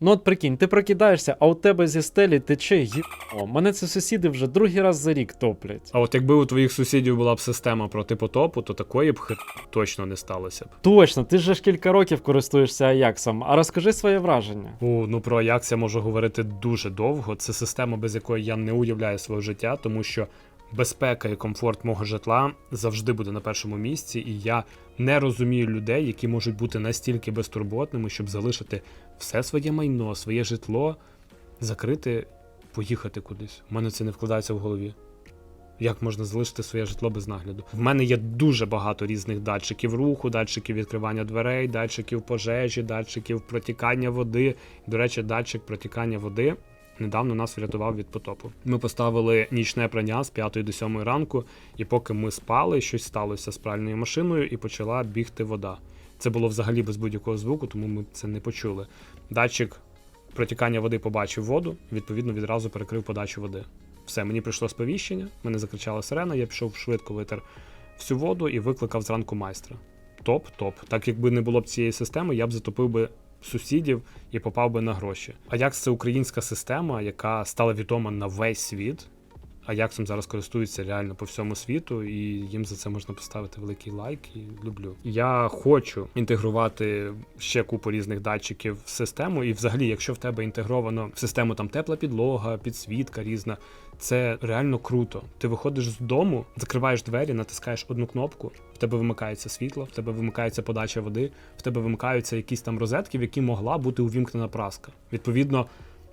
Ну от прикинь, ти прокидаєшся, а у тебе зі стелі тече гі... О, мене це сусіди вже другий раз за рік топлять. А от якби у твоїх сусідів була б система проти потопу, то такої б хер точно не сталося б. Точно, ти ж кілька років користуєшся Аяксом, а розкажи своє враження. О, ну про Ajax я можу говорити дуже довго. Це система, без якої я не уявляю свого життя, тому що безпека і комфорт мого житла завжди буде на першому місці, і я не розумію людей, які можуть бути настільки безтурботними, щоб залишити все своє майно, своє житло, закрити, поїхати кудись. У мене це не вкладається в голові. Як можна залишити своє житло без нагляду? В мене є дуже багато різних датчиків руху, датчиків відкривання дверей, датчиків пожежі, датчиків протікання води. До речі, датчик протікання води недавно нас врятував від потопу. Ми поставили нічне прання з 5 до 7 ранку, і поки ми спали, щось сталося з пральною машиною і почала бігти вода. Це було взагалі без будь-якого звуку, тому ми це не почули. Датчик протікання води побачив воду, відповідно, відразу перекрив подачу води. Все, мені прийшло сповіщення, мене закричала сирена, я пішов швидко витер всю воду і викликав зранку майстра. Топ, топ. Так якби не було б цієї системи, я б затопив би сусідів і попав би на гроші. А як – це українська система, яка стала відома на весь світ. Аяксом зараз користуються реально по всьому світу, і їм за це можна поставити великий лайк і люблю. Я хочу інтегрувати ще купу різних датчиків в систему. І взагалі, якщо в тебе інтегровано в систему там тепла підлога, підсвітка різна, це реально круто. Ти виходиш з дому, закриваєш двері, натискаєш одну кнопку, в тебе вимикається світло, в тебе вимикається подача води, в тебе вимикаються якісь там розетки, в які могла бути увімкнена праска. Відповідно,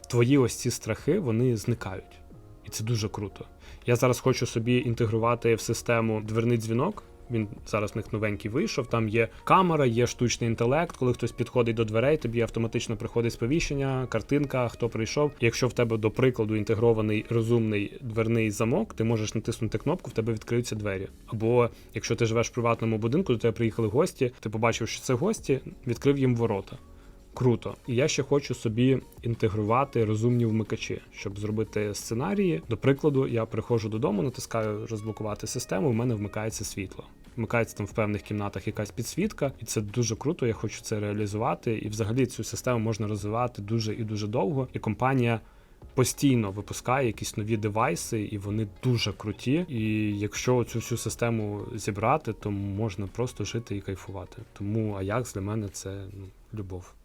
твої ось ці страхи вони зникають. І це дуже круто. Я зараз хочу собі інтегрувати в систему дверний дзвінок. Він зараз в них новенький вийшов. Там є камера, є штучний інтелект. Коли хтось підходить до дверей, тобі автоматично приходить сповіщення, картинка, хто прийшов. Якщо в тебе, до прикладу, інтегрований розумний дверний замок, ти можеш натиснути кнопку, в тебе відкриються двері. Або якщо ти живеш в приватному будинку, до тебе приїхали гості, ти побачив, що це гості, відкрив їм ворота. Круто. І я ще хочу собі інтегрувати розумні вмикачі, щоб зробити сценарії. До прикладу, я приходжу додому, натискаю розблокувати систему, у мене вмикається світло. Вмикається там в певних кімнатах якась підсвітка, і це дуже круто. Я хочу це реалізувати. І взагалі цю систему можна розвивати дуже і дуже довго. І компанія постійно випускає якісь нові девайси, і вони дуже круті. І якщо цю всю систему зібрати, то можна просто жити і кайфувати. Тому Ajax для мене це ну, любов.